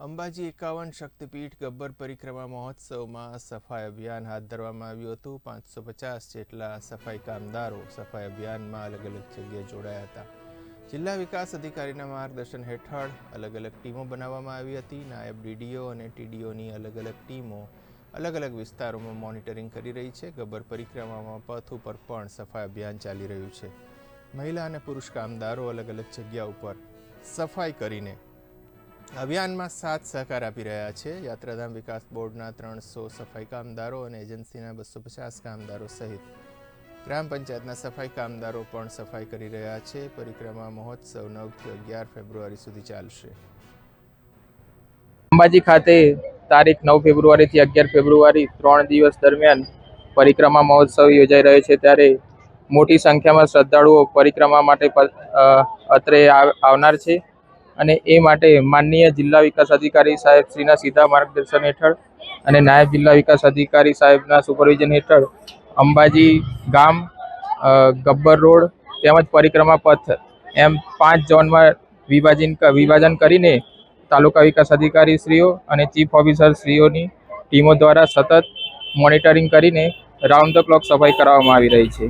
અંબાજી એકાવન શક્તિપીઠ ગબ્બર પરિક્રમા મહોત્સવમાં સફાઈ અભિયાન હાથ ધરવામાં આવ્યું હતું. પાંચસો પચાસ જેટલા સફાઈ કામદારો સફાઈ અભિયાનમાં અલગ અલગ જગ્યાએ જોડાયા હતા. જિલ્લા વિકાસ અધિકારીના માર્ગદર્શન હેઠળ અલગ અલગ ટીમો બનાવવામાં આવી હતી. નાયબ ડીડીઓ અને ટીડીઓની અલગ અલગ ટીમો અલગ અલગ વિસ્તારોમાં મોનિટરિંગ કરી રહી છે. ગબ્બર પરિક્રમામાં પથ ઉપર પણ સફાઈ અભિયાન ચાલી રહ્યું છે. મહિલા અને પુરુષ કામદારો અલગ અલગ જગ્યા ઉપર સફાઈ કરીને અભિયાનમાં સાથ સહકાર આપી રહ્યા છે. યાત્રાધામ વિકાસ બોર્ડના ત્રણસો સફાઈ કામદારો અને એજન્સીના બસો પચાસ કામદારો સહિત ગ્રામ પંચાયતના સફાઈ કામદારો પણ સફાઈ કરી રહ્યા છે. પરિક્રમા મહોત્સવ નવથી અગિયાર ફેબ્રુઆરી સુધી ચાલશે. અંબાજી ખાતે તારીખ નવ ફેબ્રુઆરીથી અગિયાર ફેબ્રુઆરી ત્રણ દિવસ દરમિયાન પરિક્રમા મહોત્સવ યોજાઈ રહ્યો છે. ત્યારે મોટી સંખ્યામાં શ્રદ્ધાળુઓ પરિક્રમા માટે અત્રે આવ- આવનાર છે. અને એ માટે માનનીય જિલ્લા વિકાસ અધિકારી સાહેબ શ્રીના સીધા માર્ગદર્શન હેઠળ અને નાયબ જિલ્લા વિકાસ અધિકારી સાહેબના સુપરવિઝન હેઠળ અંબાજી ગામ ગબ્બર રોડ તેમજ પરિક્રમા પથ એમ પાંચ ઝોનમાં વિભાજન વિભાજન કરીને તાલુકા વિકાસ અધિકારી શ્રીઓ અને ચીફ ઓફિસર શ્રીઓની ટીમો દ્વારા સતત મોનિટરિંગ કરીને રાઉન્ડ ધ ક્લોક સફાઈ કરાવવામાં આવી રહી છે.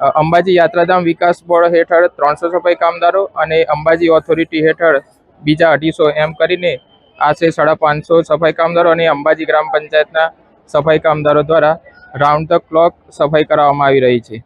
અંબાજી યાત્રાધામ વિકાસ બોર્ડ હેઠળ ત્રણસો સફાઈ કામદારો અને અંબાજી ઓથોરિટી હેઠળ બીજા અઢીસો એમ કરીને આશરે સાડા પાંચસો સફાઈ કામદારો અને અંબાજી ગ્રામ પંચાયતના સફાઈ કામદારો દ્વારા રાઉન્ડ ધ ક્લોક સફાઈ કરાવવામાં આવી રહી છે.